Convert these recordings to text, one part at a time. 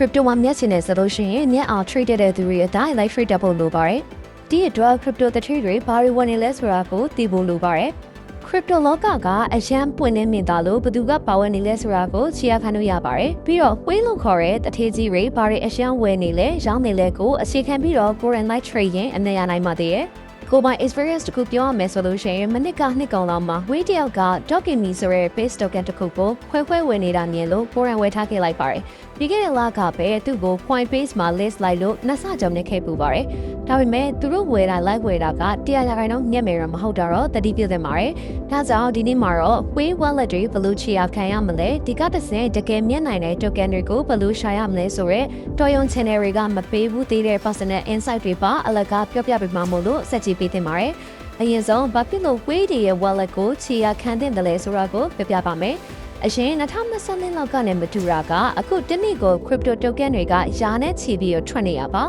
crypto မှာမျက်စင်နဲ့ဆိုလို့ရှိရင်မျက်အောင် trade တဲ့သူတွေအတိုင်း live trade တက်ဖို့လိုပါတယ်ဒီအတွက် crypto တတိတွေဘာတွေဝင်နေလဲဆိုတာကိုသိဖို့လိုပါတယ်ခရစ်ပတိုလောကကအရန်ပွင့်နေမြင်တာလို့ဘယ်သူကပါဝင်နေလဲဆိုတာကိုချီရခံလို့ရပါတယ်။ပြီးတော့ဝေးလို့ခေါ်တဲ့တထေးကြီးတွေဘာတွေအရန်ဝယ်နေလဲရောင်းနေလဲကိုအခြေခံပြီးတော့ Coran Light Trade ရင်အမြင်ရနိုင်ပါသေးရဲ့။ကိုပိုင် experience တခုပြောရမယ်ဆိုလို့ရှိရင်မနစ်ကနှစ်ကောင်လောက်မှာဝေးတယောက်က Token Me ဆိုတဲ့ base token တစ်ခုကိုခွဲခွဲဝယ်နေတာမြင်လို့ Coran ဝယ်ထားခဲ့လိုက်ပါတယ်။ ပြီးခဲ့တဲ့လကပဲသူ့ကို point base မှာ list လိုက်လို့နှစ်ဆကြောင်နေခဲ့ပူပါတယ်။ဒါပေမဲ့သူတို့ဝယ်တာ live ဝယ်တာကတရားရခိုင်တော့ညက်မယ်တော့မဟုတ်တော့တတိပြုသင့်ပါတယ်။ဒါကြောင့်ဒီနေ့မှာတော့ Way Wallet တွေဘယ်လိုချီအောင်ခံရမလဲဒီကတစ်စင်တကယ်မျက်နိုင်တဲ့ token တွေကိုဘယ်လိုရှာရမလဲဆိုတော့တော်ရုံ channel တွေကမပေးဘူးသေးတဲ့ personal insight တွေပါအလကားပြောပြပေးမှာမို့လို့စက်ကြည့်ပေးသင့်ပါတယ်။အရင်ဆုံးဘာဖြစ်လို့ Way တွေရဲ့ wallet ကိုချီရခံတဲ့တယ်လဲဆိုတာကိုပြပြပါမယ်။ အရင်2020လောက်ကနေမတူတာကအခုတနည်းကို crypto token တွေကယာနဲ့ချီပြီးတော့ထွက်နေရပါ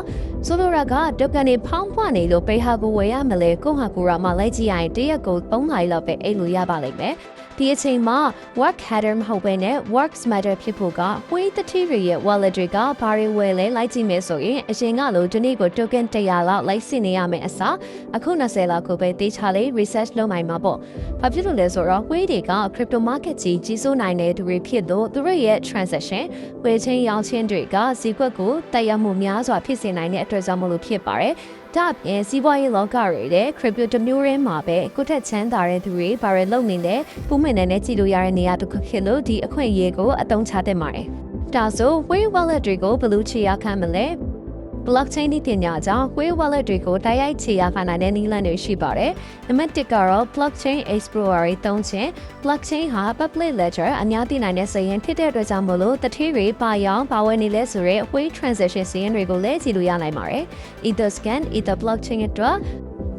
ဆိုလိုတာက token တွေဖောင်းဖွနေလို့ပေဟာကိုဝယ်ရမလဲကိုဟာကိုရာမှလိုက်ကြည့်ရရင်တရက်ကို3နိုင်လောက်ပဲအိတ်လို့ရပါလိမ့်မယ်ဒီအချိန်မှာ work header မဟုတ်ဘဲနဲ့ work smarter ဖြစ်ဖို့ကဝေးတတိတွေရဲ့ wallet တွေကဘာတွေဝယ်လဲလိုက်ကြည့်မယ်ဆိုရင်အရင်ကလိုဒီနေ့ကို token 100လောက်လိုက်စစ်နေရမယ်အစားအခု20လောက်ကိုပဲတေးချလေး research လုပ်နိုင်မှာပေါ့။ဘာဖြစ်လို့လဲဆိုတော့ဝေးတွေက crypto market ကြီးကြီးစိုးနိုင်တဲ့သူတွေဖြစ်လို့သူတို့ရဲ့ transaction ဝယ်ချင်းရောင်းချင်းတွေကဈေးကွက်ကိုတက်ရောက်မှုများစွာဖြစ်စေနိုင်တဲ့အတွက်ကြောင့်မလို့ဖြစ်ပါတယ်။ဒါ့အပြင်စီးပွားရေးလောကတွေတဲ့ crypto တစ်မျိုးရင်းမှာပဲကိုထက်ချမ်းသာတဲ့သူတွေဘာတွေလုပ်နေလဲပုံမှန်နဲ့ကြည့်လို့ရတဲ့နေရာတစ်ခုဖြစ်လို့ဒီအခွင့်အရေးကိုအသုံးချတတ်ပါတယ်။ဒါဆို Way Wallet တွေကိုဘယ်လိုချေရခံမလဲ blockchain ဒီပညာကြောင့် Way Wallet တွေကိုတိုက်ရိုက်ချေရခံနိုင်တဲ့နည်းလမ်းတွေရှိပါတယ်။နံပါတ်1ကတော့ blockchain explorer သုံးခြင်း blockchain ဟာ public ledger အများသိနိုင်တဲ့စာရင်းဖြစ်တဲ့အတွက်ကြောင့်မလို့တတိတွေပါရောင်းပါဝင်နေလဲဆိုရဲ Way transaction စာရင်းတွေကိုလည်းကြည့်လို့ရနိုင်ပါတယ်။ Ether scan Ether blockchain အတွက်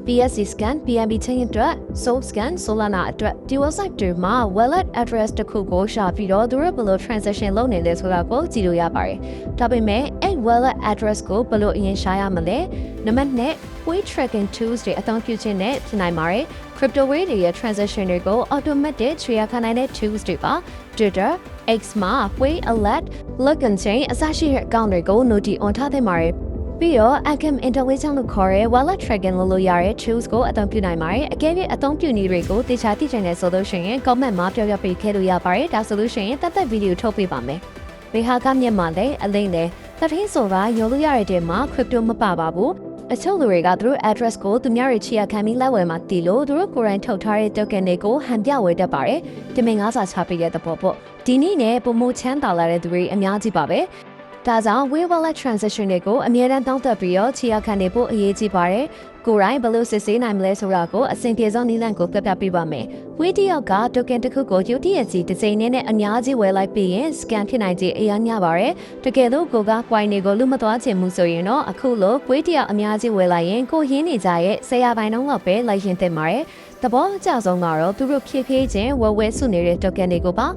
BSC scan BNB chain အတွက် Soul scan Solana အတွက်ဒီ website တွေမှာ wallet address တစ်ခုကိုရှာပြီးတော့သူတို့ဘယ်လို transaction လုပ်နေလဲဆိုတာကိုကြည့်လို့ရပါတယ်။ဒါပေမဲ့အဲ့ wallet address ကိုဘယ်လိုအရင်ရှာရမလဲ။နံပါတ်1 way tracking tools တွေအသုံးပြုခြင်းနဲ့ဖြစ်နိုင်ပါတယ်။ crypto way တွေရဲ့ transaction တွေကို automatic ခြေရခံနိုင်တဲ့ tools တွေပါ Twitter X မှာ way alert login chain အစရှိတဲ့ account တွေကို notify on ထားသင့်ပါတယ်။ပြီးတော့ Acam Intelligence လို့ခေါ်တဲ့ wallet tracking လုပ်လို့ရတဲ့ tools ကိုအသုံးပြုနိုင်ပါတယ်။အကယ်၍အသုံးပြုနည်းတွေကိုတေချာသိချင်တဲ့ဆိုလို့ရှိရင် comment မှာပြောပြပေးခဲ့လို့ရပါတယ်။ဒါဆိုလို့ရှိရင်တသက်ဗီဒီယိုထုတ်ပေးပါမယ်။ဘေဟာကမျက်မှန်လည်းအလိမ့်လည်း တထင်းဆိုတာရောလို့ရတဲ့တဲမှာ crypto မပါပါဘူး။အချို့လူတွေကသူတို့ address ကိုသူများတွေချီရခံပြီးလက်ဝယ်မှာတည်လို့သူတို့ကိုယ်တိုင်ထုတ်ထားတဲ့ token တွေကိုဟန်ပြဝယ်တတ်ပါတယ်။ဒီမင်္ဂလာစာချပေးတဲ့သဘောပေါ့။ဒီနေ့နဲ့ပုံမချမ်းသာလာတဲ့သူတွေအများကြီးပါပဲ။ဒါကြောင့် Way Wallet Transaction တွေကိုအမြဲတမ်းတောင်းတပြီးတော့ချီရခံနေဖို့အရေးကြီးပါတယ်။ ကိုယ်တိုင်ဘယ်လိုစစ်ဆေးနိုင်မလဲဆိုတာကိုအစဉ်ပြေဆုံးနည်းလမ်းကိုပြပြပေးပါမယ်။ Way တယောက်က token တစ်ခုကို UTSC တစ်စိမ်နဲ့အများကြီးဝယ်လိုက်ပြီးရင် scan ဖြစ်နိုင်ခြင်းအများကြီးပါတယ်။တကယ်လို့ကိုက coin တွေကိုလူမသွားချင်မှုဆိုရင်တော့အခုလို Way တယောက်အများကြီးဝယ်လိုက်ရင်ကိုရင်းနေကြရဲ့ဆရာပိုင်းတော့ပဲလိုက်ရင်တင်ပါတယ်။သဘောအကျဆုံးကတော့သူတို့ဖြည်းဖြည်းချင်းဝယ်ဝဲစုနေတဲ့ token တွေကိုပါ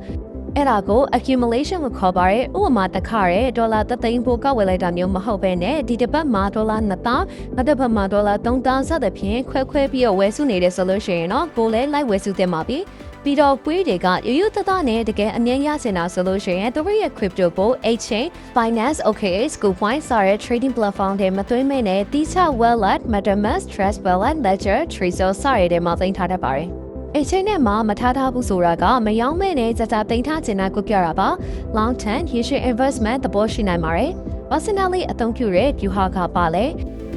အဲ့ဒါကို accumulation လို့ခေါ်ပါတယ်ဥပမာတစ်ခါရဲဒေါ်လာ3သိန်းပိုကောက်ဝယ်လိုက်တာမျိုးမဟုတ်ဘဲနဲ့ဒီတစ်ပတ်မှာဒေါ်လာ2000နောက်တစ်ပတ်မှာဒေါ်လာ3000စသဖြင့်ခွဲခွဲပြီးတော့ဝယ်စုနေတယ်ဆိုလို့ရှိရင်တော့ကိုလည်းလိုက်ဝယ်စုသင့်ပါပြီပြီးတော့ပွေးတွေကရရတတနဲ့တကယ်အမြင်ရစင်တာဆိုလို့ရှိရင်သူတို့ရဲ့ crypto ကို exchange finance okay school point စတဲ့ trading platform တွေမသွင်းမဲနဲ့တိကျ wallet metamask trust wallet ledger trezor စတဲ့မှာသိမ်းထားတတ်ပါတယ် အချိန်နဲ့မှမထားထားဘူးဆိုတာကမယောင်းမဲ့နဲ့ကြာကြာတိန်ထားခြင်းနာကိုပြတာပါ long term ရေရှည် investment သဘောရှိနိုင်ပါတယ် personally အသုံးပြုတဲ့ view ဟာကပါလေ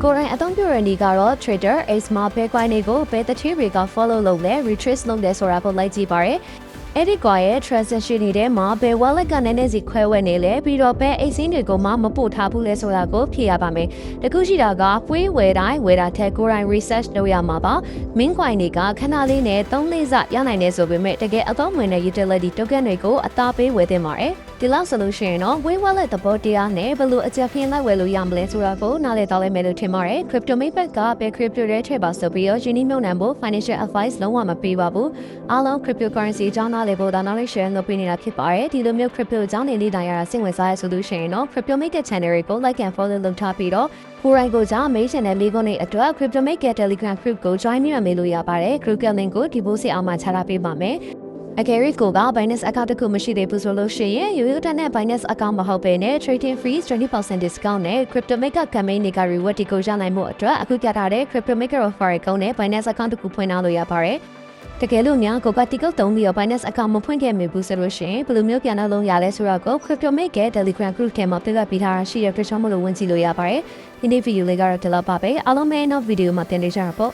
ကိုယ်တိုင်အသုံးပြုရတဲ့နေကတော့ trader ace မှာ bitcoin တွေကိုဘယ်တတိတွေက follow လုပ်လဲ retrace လုပ်လဲဆိုတာကိုလိုက်ကြည့်ပါရယ် အဲ့ဒီကွာရဲ့ transaction တွေထဲမှာဘယ် wallet ကနည်းနည်းစီခွဲဝဲနေလဲပြီးတော့ဘယ်အိတ်စင်းတွေကိုမှမပို့ထားဘူးလဲဆိုတာကိုဖြေရပါမယ်။တခုရှိတာကဖွေးဝယ်တိုင်းဝယ်တာထက်ကိုယ်တိုင် research လုပ်ရမှာပါ။ main coin တွေကခဏလေးနဲ့3လေးစရနိုင်တယ်ဆိုပေမဲ့တကယ်အသုံးဝင်တဲ့ utility token တွေကိုအသားပေးဝယ်သင့်ပါတယ်။ဒီလောက်ဆိုလို့ရှိရင်တော့ Way Wallet သဘောတရားနဲ့ဘယ်လိုအကြံဖြင်းလိုက်ဝယ်လို့ရမလဲဆိုတာကိုနားလည်တော့လိမ့်မယ်လို့ထင်ပါတယ်။ Crypto Maybach ကဘယ် crypto တွေထည့်ပါဆိုပြီးတော့ယင်းနှမြုံနှံဖို့ financial advice လုံးဝမပေးပါဘူး။အားလုံး cryptocurrency အကြောင်းနားလည်ဖို့ဒါ knowledge share လုပ်ပေးနေတာဖြစ်ပါတယ်။ဒီလိုမျိုး crypto အကြောင်းတွေလေ့လာရတာစိတ်ဝင်စားရဆိုလို့ရှိရင်တော့ Crypto Maybach channel ကို like and follow လုပ်ထားပြီးတော့ကိုရိုင်းကိုကြောင့်မေးချင်တဲ့မိကုန်းတွေအတွက် Crypto Maker Telegram group ကို join မိရမေးလို့ရပါတယ် group link ကိုဒီပို့စစ်အောင်မှာချထားပေးပါမယ်အကယ်၍ကိုက Binance account တစ်ခုမရှိသေးဘူးဆိုလို့ရှိရင်ရိုးရိုးတန်းနဲ့ Binance account မဟုတ်ဘဲနဲ့ trading fees 20% discount နဲ့ crypto maker campaign တွေက reward တွေကိုရနိုင်မှုအတွက်အခုပြထားတဲ့ crypto maker offer ကုန်းနဲ့ Binance account တစ်ခုဖွင့်ထားလို့ရပါတယ် တကယ်လို့များကိုကတိကုတ်တုံးပြီးတော့ Binance account မဖွင့်ခဲ့မိဘူးဆိုလို့ရှိရင်ဘယ်လိုမျိုးပြန်နှလုံးရလဲဆိုတော့ကို crypto maker Telegram group ထဲမှာပြသပေးထားတာရှိရတဲ့အတွက်ကြောင့်မလို့ဝင်ကြည့်လို့ရပါတယ်ဒီနေ့ဗီဒီယိုလေးကတော့ဒီလောက်ပါပဲအားလုံးပဲနောက်ဗီဒီယိုမှာပြန်နေကြတာပေါ့